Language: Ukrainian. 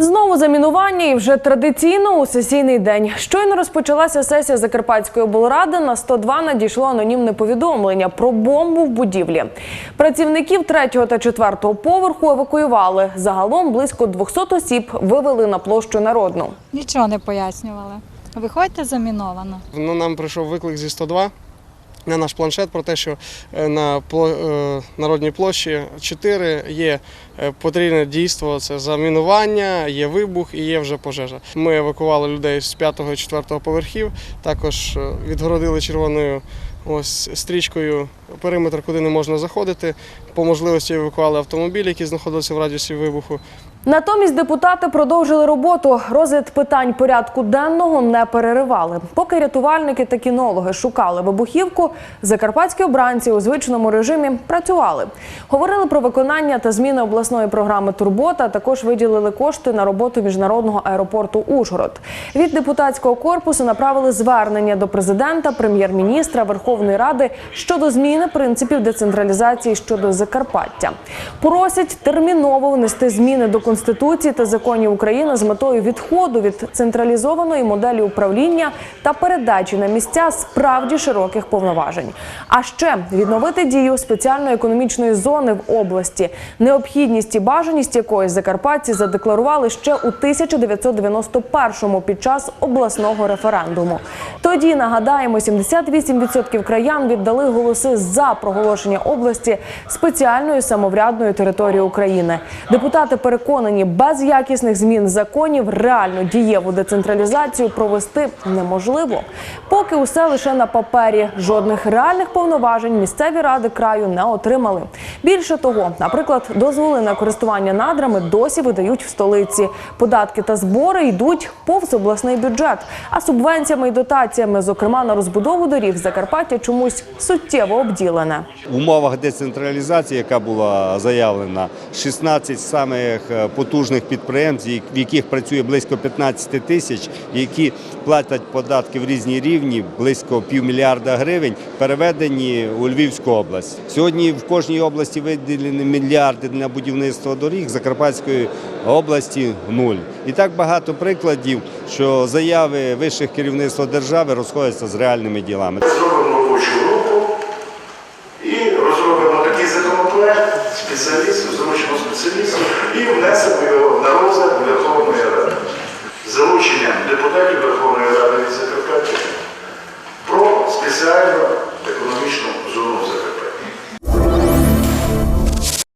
Знову замінування і вже традиційно у сесійний день. Щойно розпочалася сесія Закарпатської облради. На 102 надійшло анонімне повідомлення про бомбу в будівлі. Працівників третього та четвертого поверху евакуювали. Загалом близько 200 осіб вивели на площу народну. Нічого не пояснювали. Виходьте заміновано. Ну, нам прийшов виклик зі 102 на наш планшет про те, що е, на е, Народній площі 4 є е, потрібне дійство, це замінування, є вибух і є вже пожежа. Ми евакували людей з 5 і 4 поверхів, також відгородили червоною ось стрічкою периметр, куди не можна заходити. По можливості евакували автомобілі, які знаходилися в радіусі вибуху. Натомість депутати продовжили роботу. Розгляд питань порядку денного не переривали. Поки рятувальники та кінологи шукали вибухівку, закарпатські обранці у звичному режимі працювали. Говорили про виконання та зміни обласної програми Турбота. Також виділили кошти на роботу міжнародного аеропорту Ужгород. Від депутатського корпусу направили звернення до президента, прем'єр-міністра Верховної Ради щодо зміни принципів децентралізації щодо Закарпаття. Просять терміново внести зміни до конституції та законів України з метою відходу від централізованої моделі управління та передачі на місця справді широких повноважень. А ще відновити дію спеціальної економічної зони в області, необхідність і бажаність якої закарпатці задекларували ще у 1991-му під час обласного референдуму. Тоді нагадаємо, 78% краян віддали голоси за проголошення області спеціальною самоврядною територією України. Депутати переконані, без якісних змін законів реально дієву децентралізацію провести неможливо. Поки усе лише на папері, жодних реальних повноважень місцеві ради краю не отримали. Більше того, наприклад, дозволи на користування надрами досі видають в столиці. Податки та збори йдуть повз обласний бюджет. А субвенціями і дотаціями, зокрема на розбудову доріг, Закарпаття чомусь суттєво обділене. В умовах децентралізації, яка була заявлена, 16 самих е, потужних підприємств, в яких працює близько 15 тисяч, які платять податки в різні рівні, близько півмільярда гривень, переведені у Львівську область. Сьогодні в кожній області виділені мільярди на будівництво доріг Закарпатської області нуль. І так багато прикладів, що заяви вищих керівництва держави розходяться з реальними ділами. Зробимо робочу групу і розробимо такий законопроект спеціалістів, зручно спеціалістів, і внесемо його на розгляд Верховної expresarlo